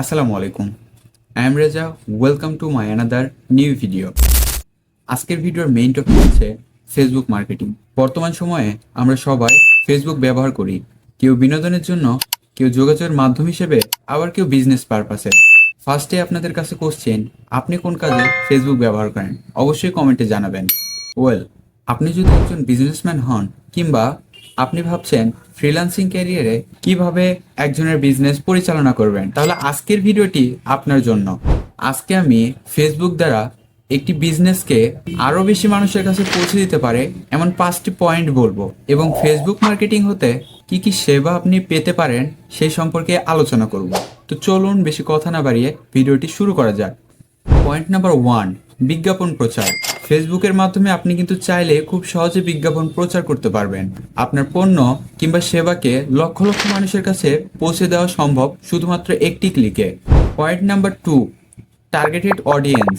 আসসালামু আলাইকুম। I am Reza welcome to my another new video আজকের ভিডিওর মেইন টপিক হচ্ছে ফেসবুক মার্কেটিং বর্তমান সময়ে আমরা সবাই ফেসবুক ব্যবহার করি। কেউ বিনোদনের জন্য, কেউ যোগাযোগের মাধ্যম হিসেবে, আবার কেউ বিজনেস পারপাসে ফার্স্টে আপনাদের কাছে কোশ্চেন আপনি কোন কাজে ফেসবুক ব্যবহার করেন? অবশ্যই কমেন্টে জানাবেন। ওয়েল আপনি যদি একজন বিজনেসম্যান হন কিংবা আপনি ভাবছেন ফ্রিল্যান্সিং ক্যারিয়ারে কীভাবে একজনের বিজনেস পরিচালনা করবেন? তাহলে আজকের ভিডিওটি আপনার জন্য। আজকে আমি ফেসবুক দ্বারা একটি বিজনেসকে আরও বেশি মানুষের কাছে পৌঁছে দিতে পারে এমন পাঁচটি পয়েন্ট বলব। এবং ফেসবুক মার্কেটিং হতে কি কি সেবা আপনি পেতে পারেন সেই সম্পর্কে আলোচনা করব। তো চলুন বেশি কথা না বাড়িয়ে ভিডিওটি শুরু করা যাক। পয়েন্ট নাম্বার ওয়ান বিজ্ঞাপন প্রচার। ফেসবুকের মাধ্যমে আপনি কিন্তু চাইলে খুব সহজে বিজ্ঞাপন প্রচার করতে পারবেন। আপনার পণ্য কিংবা সেবাকে লক্ষ লক্ষ মানুষের কাছে পৌঁছে দেওয়া সম্ভব শুধুমাত্র একটি ক্লিকে। Point number two, targeted audience.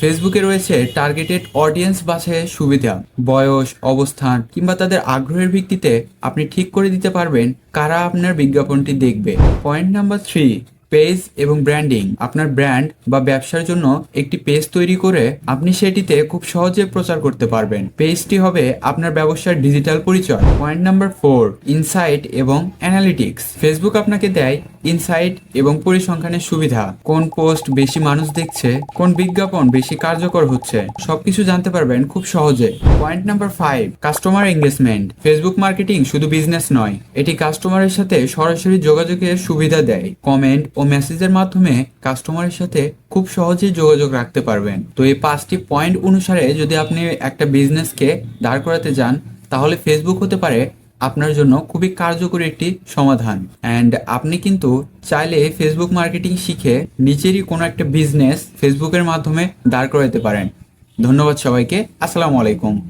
ফেসবুকে রয়েছে টার্গেটেড অডিয়েন্স বাছাইয়ের সুবিধা। বয়স, অবস্থান কিংবা তাদের আগ্রহের ভিত্তিতে আপনি ঠিক করে দিতে পারবেন কারা আপনার বিজ্ঞাপনটি দেখবে। পয়েন্ট নাম্বার থ্রি পেজ এবং ব্র্যান্ডিং। আপনার ব্র্যান্ড বা ব্যবসার জন্য একটি পেজ তৈরি করে আপনি সেটিতে খুব সহজে প্রচার করতে পারবেন। পেজটি হবে আপনার ব্যবসার ডিজিটাল পরিচয়। পয়েন্ট নাম্বার ফোর, ইনসাইট এবং অ্যানালিটিক্স। ফেসবুক আপনাকে দেয় ইনসাইট এবং পরিসংখ্যানের সুবিধা। কোন পোস্ট বেশি মানুষ দেখছে, কোন বিজ্ঞাপন বেশি কার্যকর হচ্ছে, সবকিছু জানতে পারবেন খুব সহজে। Point number five, customer engagement. Facebook marketing শুধু বিজনেস নয়, এটি কাস্টমারের সাথে সরাসরি যোগাযোগের সুবিধা দেয়। কমেন্ট ও মেসেজের মাধ্যমে কাস্টমারের সাথে খুব সহজেই যোগাযোগ রাখতে পারবেন। তো এই পাঁচটি পয়েন্ট অনুসারে যদি আপনি একটা বিজনেসকে দাঁড় করাতে যান তাহলে ফেসবুক হতে পারে আপনার জন্য খুবই কার্যকরী একটি সমাধান। অ্যান্ড আপনি কিন্তু চাইলে ফেসবুক মার্কেটিং শিখে নিজেরই কোনো একটা বিজনেস ফেসবুকের মাধ্যমে দাঁড় করাতে পারেন। ধন্যবাদ সবাইকে। আসসালামু আলাইকুম।